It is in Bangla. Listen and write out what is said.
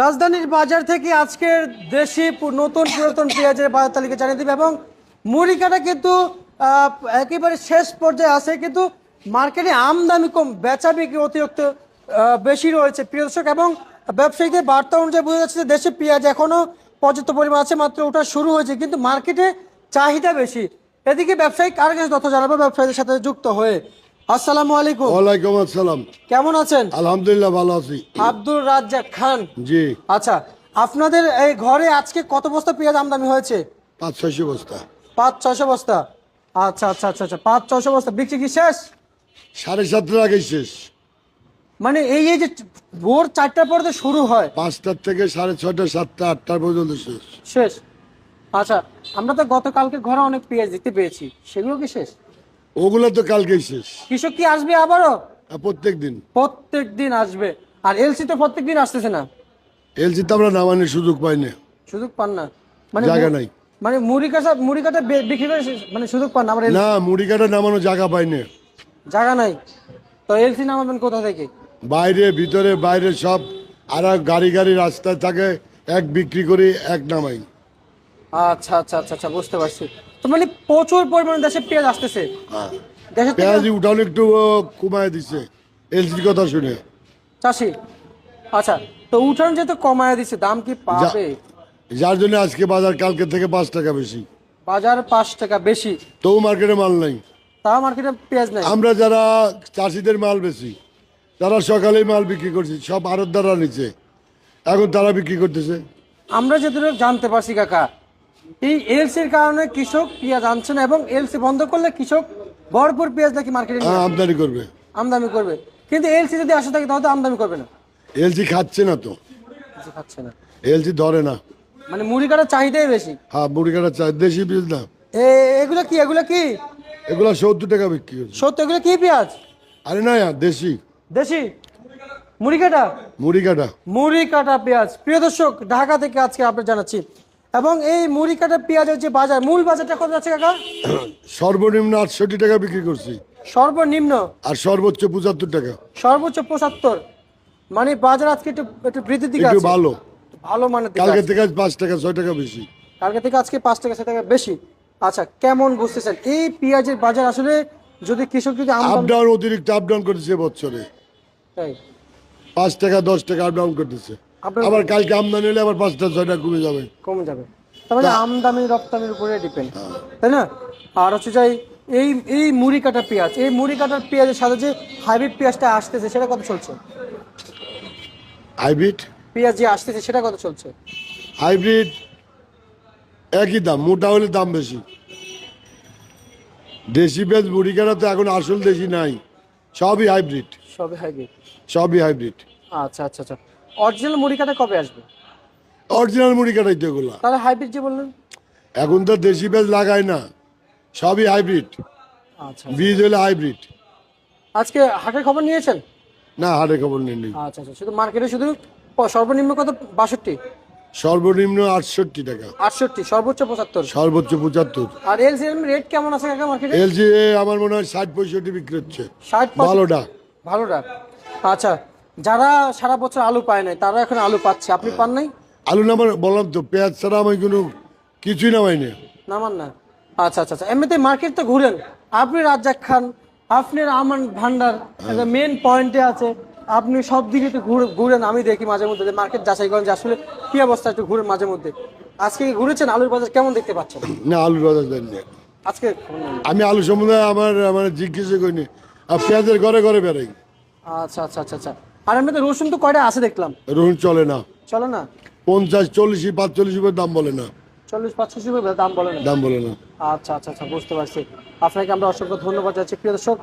রাজধানীর বাজার থেকে আজকের দেশি নতুন পুরাতন পেঁয়াজের বাজার তালিকা জানিয়ে দেবে এবং মুড়িকাটা কিন্তু একেবারে শেষ পর্যায়ে আছে, কিন্তু মার্কেটে আমদানি কম, বেচা বিক্রি অতিরিক্ত বেশি রয়েছে প্রিয় দর্শক এবং ব্যবসায়ীদের বার্তা অনুযায়ী বোঝা যাচ্ছে যে দেশে পেঁয়াজ এখনও পর্যাপ্ত পরিমাণ আছে, মাত্র ওটা শুরু হয়েছে, কিন্তু মার্কেটে চাহিদা বেশি। এদিকে ব্যবসায়িক আর কাছে তথ্য জানাব? ব্যবসায়ীদের সাথে যুক্ত হয়ে আসসালামু আলাইকুম। ওয়ালাইকুম আসসালাম। কেমন আছেন? আলহামদুলিল্লাহ ভালো আছি। আব্দুল রাজ্জাক খান। জি। আচ্ছা আপনাদের এই ঘরে আজকে কত বস্তা পেঁয়াজ আমদানি হয়েছে? পাঁচ ছয়শো বস্তা। পাঁচ ছয়শো বস্তা? আচ্ছা আচ্ছা আচ্ছা আচ্ছা পাঁচ ছয়শো বস্তা। বিক্রি কি শেষ? সাড়ে সাতটার আগে শেষ। মানে এই এই যে ভোর চারটার পরে তো শুরু হয়। পাঁচটার থেকে সাড়ে ছয়টা সাতটা আটটার পর্যন্ত শেষ। শেষ। আচ্ছা আমরা তো গতকালকে ঘরে অনেক পেঁয়াজ দেখতে পেয়েছি। সেগুলো কি শেষ? ওগুলো তো কালকেই শেষ। কৃষক কি আসবে আবারও? প্রত্যেক দিন। প্রত্যেক দিন আসবে। আর এলসি তো প্রত্যেক দিন আসতেছে না? এলসি তো আমরা নামানোর সুযোগ পাই না। সুযোগ পান না। মানে জায়গা নাই। মানে মুড়ি কাটা মুড়ি কাটা বিক্রি করে মানে সুযোগ পান না LC না মুড়ি কাটা নামানো জায়গা পাই না। জায়গা নাই। তো এলসি নামাবেন কোথা থেকে? বাইরে ভিতরে বাইরে সব আর গাড়ি গাড়ি রাস্তায় থাকে এক বিক্রি করি এক নামাই। আচ্ছা আচ্ছা আচ্ছা আচ্ছা বুঝতে পারছি। তো মানে প্রচুর পরিমাণে দেশে পেঁয়াজ আসতেছে। দেশের থেকে পেঁয়াজি উঠানো একটু কমায় দিছে। এলসির কথা শুনে। চাষি আচ্ছা তো উঠান যেহেতু কমায় দিচ্ছে দাম কি পাবে? যার জন্য আজকে বাজার কালকে থেকে পাঁচ টাকা বেশি। বাজার পাঁচ টাকা বেশি। তবু মার্কেটে মাল নাই। তাও মার্কেটে পেঁয়াজ নাই। আমরা যারা চাষিদের মাল বেশি তারা সকালেই মাল বিক্রি করছি সব আড়তদাররা নিচে। এখন তারা বিক্রি করতেছে। আমরা যেটুকু জানতে পারছি কাকা এই এলসির কারণে কৃষক পেঁয়াজ আনছে না এবং এলসি বন্ধ করলে কৃষক ভরপুর পেঁয়াজ নাকি মার্কেটে আমদানি করবে। আমদানি করবে। কিন্তু এলসি যদি আসে থাকে তাহলে তো আমদানি করবে না। এলসি খাচ্ছে না তো। খাচ্ছে না। এলসি ধরে না। মানে মুড়ি কাটার চাহিদাই বেশি। হ্যাঁ মুড়ি কাটা চাই দেশি বীজ না এ এগুলো কি এগুলো কি? এগুলো সত্তর টাকা বিক্রি করছে সত্য এগুলো কি পেঁয়াজ? আরে না দেশি। দেশি? মুড়ি কাটা? মুড়ি কাটা। মুড়ি কাটা পেঁয়াজ। প্রিয় দর্শক ঢাকা থেকে আজকে আপনার জানাচ্ছি এবং এই মুড়ি কাটা পেঁয়াজের যে বাজার মূল বাজারটা কত আছে কাকা? সর্বনিম্ন আটষট্টি টাকা বিক্রি করছি। সর্বনিম্ন? আর সর্বোচ্চ পঁচাত্তর টাকা। সর্বোচ্চ পঁচাত্তর? মানে বাজার আজকে একটু একটু বৃদ্ধির দিকে একটু ভালো। ভালো মানে কালকে থেকে আজ পাঁচ টাকা ছয় টাকা বেশি। কালকে থেকে আজকে পাঁচ টাকা ছয় টাকা বেশি। আচ্ছা কেমন বুঝতেছেন? এই পেঁয়াজের বাজার আসলে যদি কৃষক যদি আপ ডাউন অতিরিক্ত আপ ডাউন করতেছে বছরে। তাই, পাঁচ টাকা দশ টাকা আপ ডাউন করতেছে। আবার কালকে আমদানি হলে আবার পাঁচটা ছয়টা কমে যাবে। কমে যাবে। তার মানে আমদানি রপ্তানির উপরে ডিপেন্ড তাই না? আর হচ্ছে যাই এই এই মুড়ি কাটা পেঁয়াজ এই মুড়ি কাটার পেঁয়াজের সাথে যে হাইব্রিড পেঁয়াজটা আসতেছে সেটা কত চলছে? হাইব্রিড? পেঁয়াজ যে আসতেছে সেটা কত চলছে? হাইব্রিড একই দাম মোটা হলে দাম বেশি। দেশি পেঁয়াজ মুড়ি কাটা তো এখন আসল দেশি নাই। সবই হাইব্রিড। সবই হাইব্রিড। সবই হাইব্রিড। আচ্ছা আচ্ছা আচ্ছা। অরিজিনাল মুড়ি কাটা কবে আসবে? অরিজিনাল মুড়ি কাটাই তো এগুলা। তাহলে হাইব্রিড যে বললেন? এখন তো দেশি পেঁয়াজ লাগায় না সবই হাইব্রিড আচ্ছা বীজ হলে হাইব্রিড আজকে হাটের খবর নিয়েছেন? না হাটে খবর নেই আচ্ছা আচ্ছা শুধু মার্কেটে শুধু সর্বনিম্ন কত? বাষট্টি? সর্বনিম্ন আটষট্টি টাকা। আটষট্টি সর্বোচ্চ পঁচাত্তর। সর্বোচ্চ পঁচাত্তর। আর এলসিএম রেট কেমন আছে কাকা মার্কেটে এলজি আমার মনে হয় ষাট পঁয়ষট্টি বিক্রি হচ্ছে। ষাট ভালোটা। ভালোটা। আচ্ছা যারা সারা বছর আলু পায় নাই তারা এখন আলু পাচ্ছে। আপনি পান নাই? আলু নামার বললাম তো পেঁয়াজ ছাড়া আমি কোনো কিছুই নামাই না নামান না। আচ্ছা আচ্ছা আচ্ছা। এমনিতে মার্কেট তো ঘুরেন। আপনি রাজ্জাক খান আপনার আমান ভান্ডার মেন পয়েন্টে আছে। আপনি সব দিকে তো ঘুরে ঘুরেন আমি দেখি মাঝে মধ্যে যে মার্কেট যাচাই করেন যে আসলে কি অবস্থা একটু ঘুরেন মাঝে মধ্যে। আজকে কি ঘুরেছেন? আলুর বাজার কেমন দেখতে পাচ্ছেন? না আলুর বাজার দেন না আজকে আমি আলু সম্বন্ধে আমার মানে জিজ্ঞেসই করিনি। আর পেঁয়াজের ঘরে ঘরে বেড়াই। আচ্ছা আচ্ছা আচ্ছা আচ্ছা। আর তো রসুন তো কয়টা আছে দেখলাম? রসুন চলে না। চলে না? পঞ্চাশ চল্লিশ পাঁচচল্লিশ উপর দাম বলে না। চল্লিশ পঁচাশি রুপে দাম বলে না? দাম বলে না। আচ্ছা আচ্ছা আচ্ছা বুঝতে পারছি। আপনাকে আমরা অসংখ্য ধন্যবাদ যাচ্ছি প্রিয় দর্শক